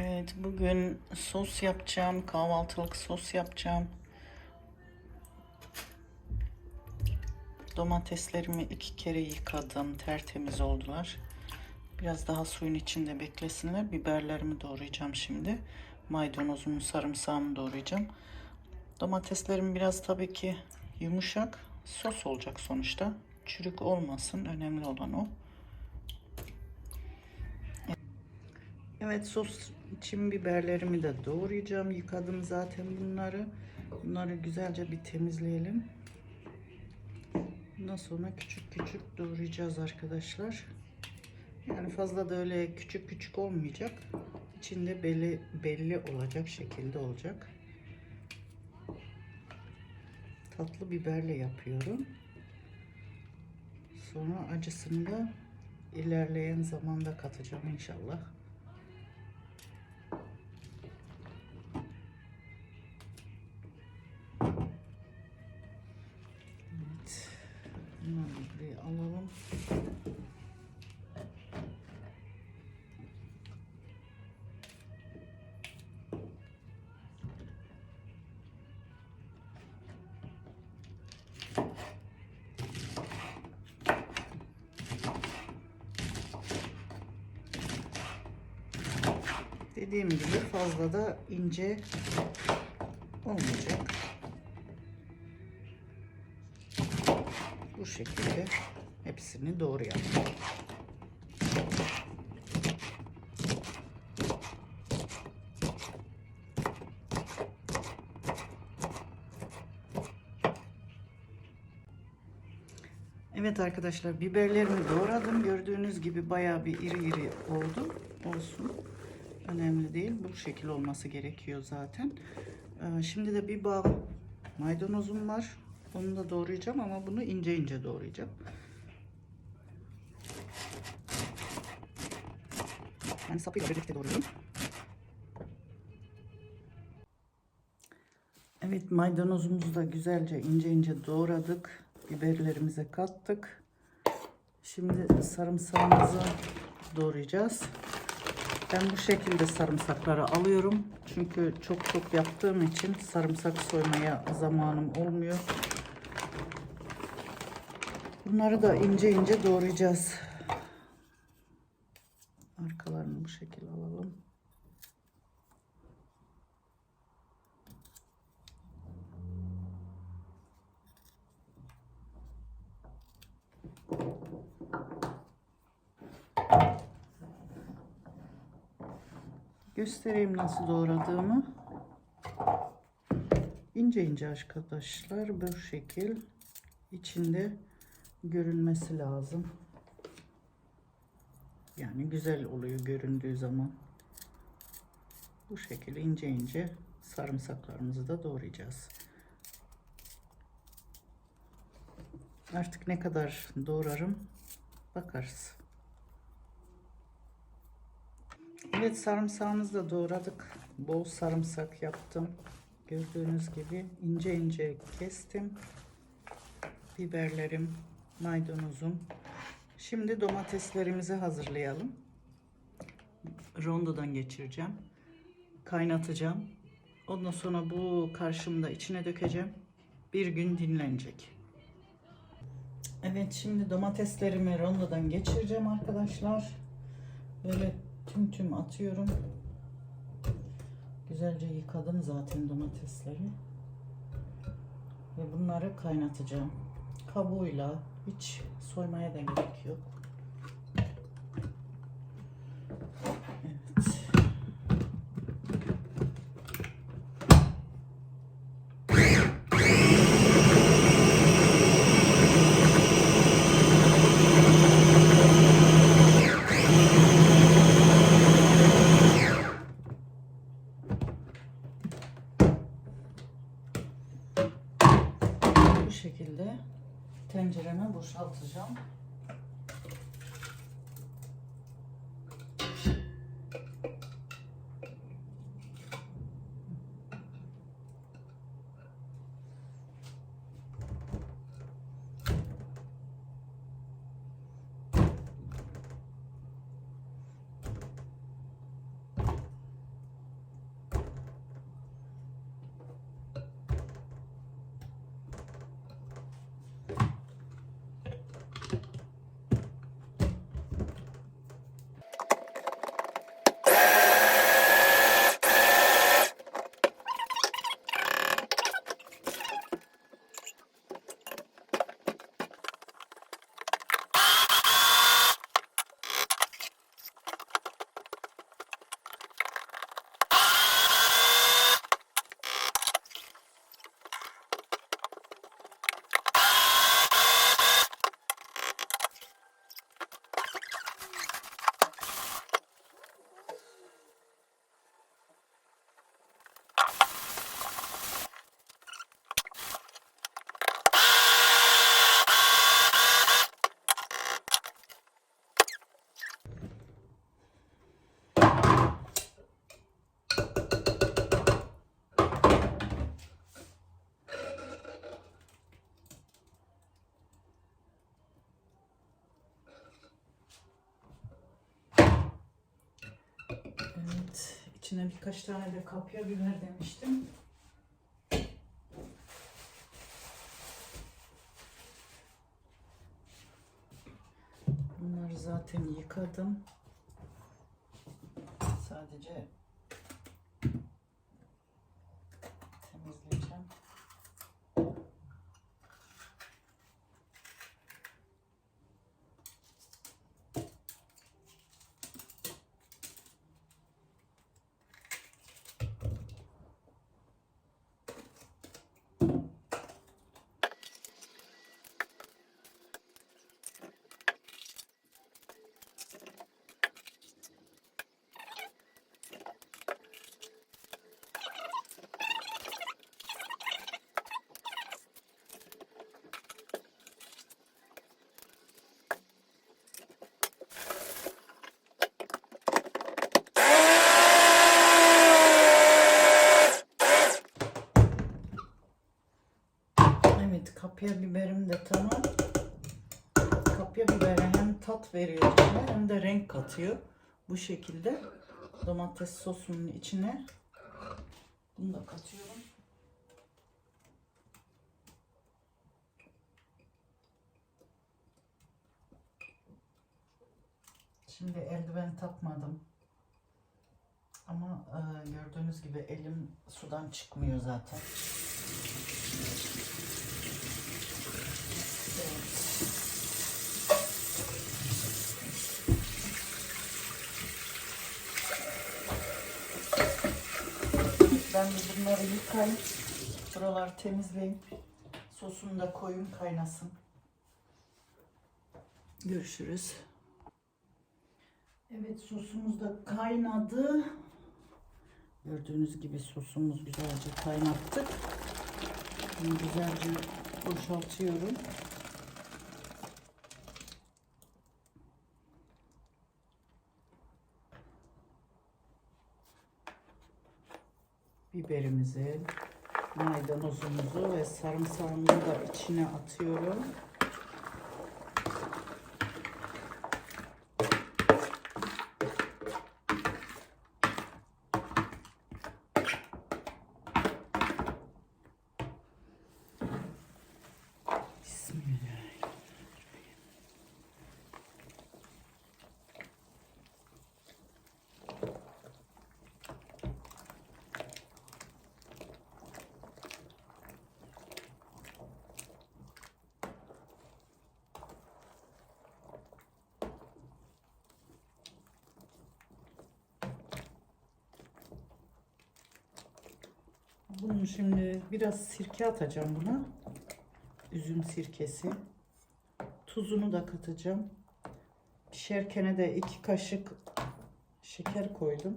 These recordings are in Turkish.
Evet, bugün sos yapacağım. Kahvaltılık sos yapacağım. Domateslerimi iki kere yıkadım. Tertemiz oldular. Biraz daha suyun içinde beklesinler. Biberlerimi doğrayacağım şimdi. Maydanozumu, sarımsağımı doğrayacağım. Domateslerim biraz tabii ki yumuşak. Sos olacak sonuçta. Çürük olmasın. Önemli olan o. Evet sos için biberlerimi de doğrayacağım. Yıkadım zaten bunları. Bunları güzelce bir temizleyelim. Bundan sonra küçük küçük doğrayacağız arkadaşlar. Yani fazla da öyle küçük küçük olmayacak. İçinde belli belli olacak şekilde olacak. Tatlı biberle yapıyorum. Sonra acısını da ilerleyen zamanda katacağım inşallah. Dediğim gibi fazla da ince olmayacak. Bu şekilde hepsini doğru yaptım. Evet arkadaşlar biberlerimi doğradım. Gördüğünüz gibi bayağı bir iri iri oldu. Olsun. Önemli değil. Bu şekil olması gerekiyor zaten. Ee, Şimdi de bir bağ maydanozum var. Onu da doğrayacağım ama bunu ince ince doğrayacağım. Yani sapıyla birlikte doğruyorum. Evet maydanozumuzu da güzelce ince ince doğradık. Biberlerimize kattık. Şimdi sarımsağımızı doğrayacağız. Ben bu şekilde sarımsakları alıyorum. Çünkü çok çok yaptığım için sarımsak soymaya zamanım olmuyor. Bunları da ince ince doğrayacağız. Arkalarını bu şekilde alalım. Göstereyim nasıl doğradığımı. İnce ince arkadaşlar bu şekil içinde görünmesi lazım. Yani güzel oluyor göründüğü zaman. Bu şekilde ince ince sarımsaklarımızı da doğrayacağız. Artık ne kadar doğrarım bakarız. Evet sarımsağımızı da doğradık. Bol sarımsak yaptım. Gördüğünüz gibi ince ince kestim. Biberlerim, maydanozum. Şimdi domateslerimizi hazırlayalım. Rondodan geçireceğim. Kaynatacağım. Ondan sonra bu karşımda içine dökeceğim. Bir gün dinlenecek. Evet şimdi domateslerimi rondodan geçireceğim arkadaşlar. Böyle tüm tüm atıyorum. Güzelce yıkadım zaten domatesleri. Ve bunları kaynatacağım. Kabuğuyla hiç soymaya da gerek yok. Birkaç tane de kapya biber demiştim. Bunları zaten yıkadım. Sadece Evet, kapya biberim de tamam. Kapya biber hem tat veriyor içine hem de renk katıyor. Bu şekilde domates sosunun içine bunu da katıyorum. Şimdi eldiven takmadım. Ama e, gördüğünüz gibi elim sudan çıkmıyor zaten. Bunları yıkayıp buraları temizleyip sosunu da koyun kaynasın. Görüşürüz. Evet sosumuz da kaynadı. Gördüğünüz gibi sosumuz güzelce kaynattık. Bunu güzelce boşaltıyorum. Biberimizi, maydanozumuzu ve sarımsağımızı da içine atıyorum. Bunu şimdi biraz sirke atacağım buna. Üzüm sirkesi. Tuzunu da katacağım. Pişerkene de iki kaşık şeker koydum.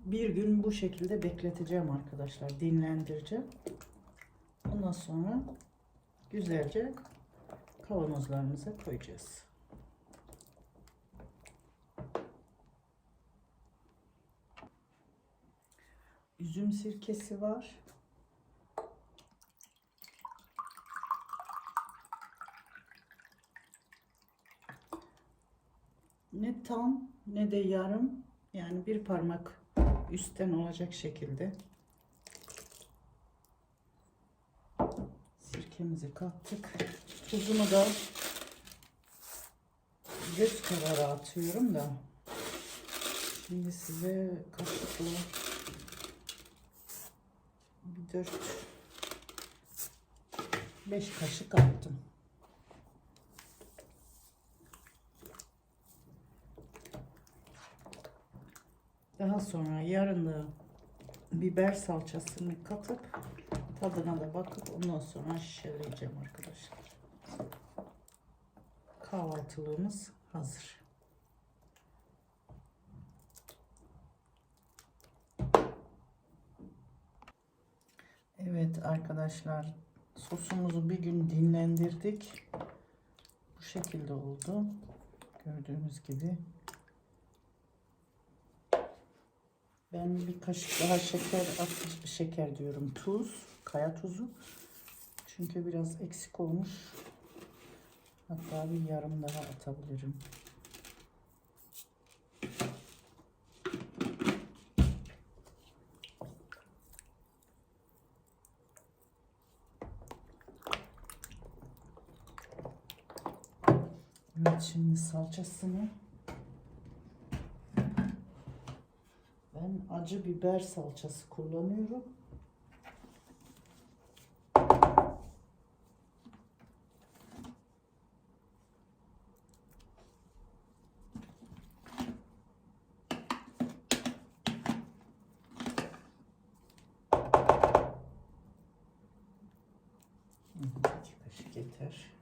Bir gün bu şekilde bekleteceğim arkadaşlar. Dinlendireceğim. Ondan sonra güzelce kavanozlarımıza koyacağız. Üzüm sirkesi var. Ne tam ne de yarım yani bir parmak üstten olacak şekilde sirkemizi kattık. Tuzunu da göz kararı atıyorum da şimdi size kaşıkla bir dört beş kaşık attım. Daha sonra yarın da biber salçasını katıp tadına da bakıp ondan sonra şişeleyeceğim arkadaşlar. Kahvaltılığımız hazır. Evet arkadaşlar sosumuzu bir gün dinlendirdik. Bu şekilde oldu. Gördüğünüz gibi. Ben bir kaşık daha şeker at, şeker diyorum. Tuz, kaya tuzu. Çünkü biraz eksik olmuş. Hatta bir yarım daha atabilirim. Evet şimdi salçasını ben acı biber salçası kullanıyorum. İki kaşık yeter.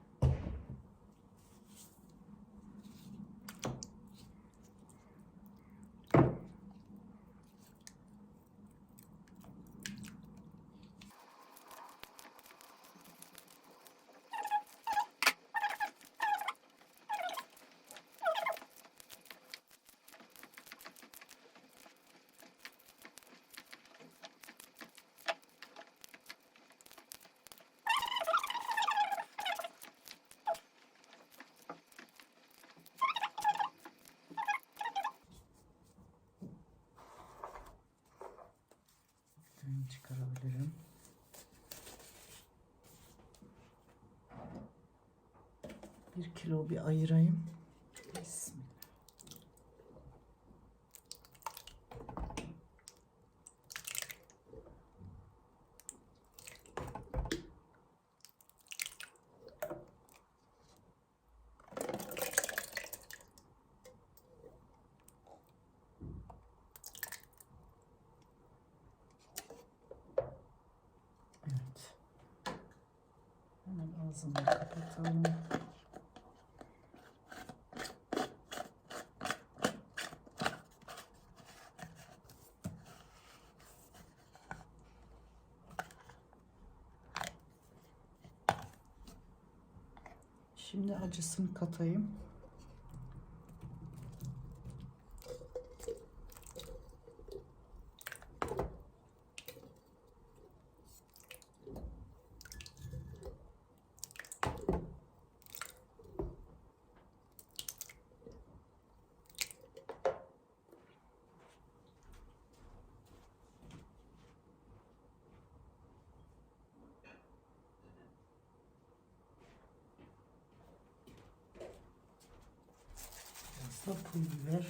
Bir kilo bir ayırayım. Bismillah. Ağzını kapatalım. Şimdi acısını katayım. Pul biber.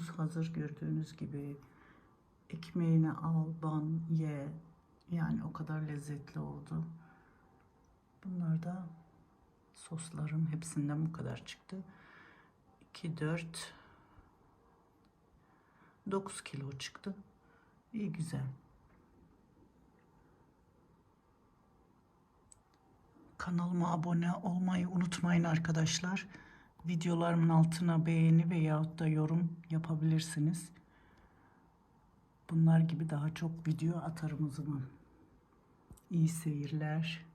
Sosumuz hazır gördüğünüz gibi. Ekmeğini al, ban, ye. Yani o kadar lezzetli oldu. Bunlar da sosların hepsinden bu kadar çıktı. 2, 4, 9 kilo çıktı. İyi güzel. Kanalıma abone olmayı unutmayın arkadaşlar. Videolarımın altına beğeni veyahut da yorum yapabilirsiniz. Bunlar gibi daha çok video atarım o zaman. İyi seyirler.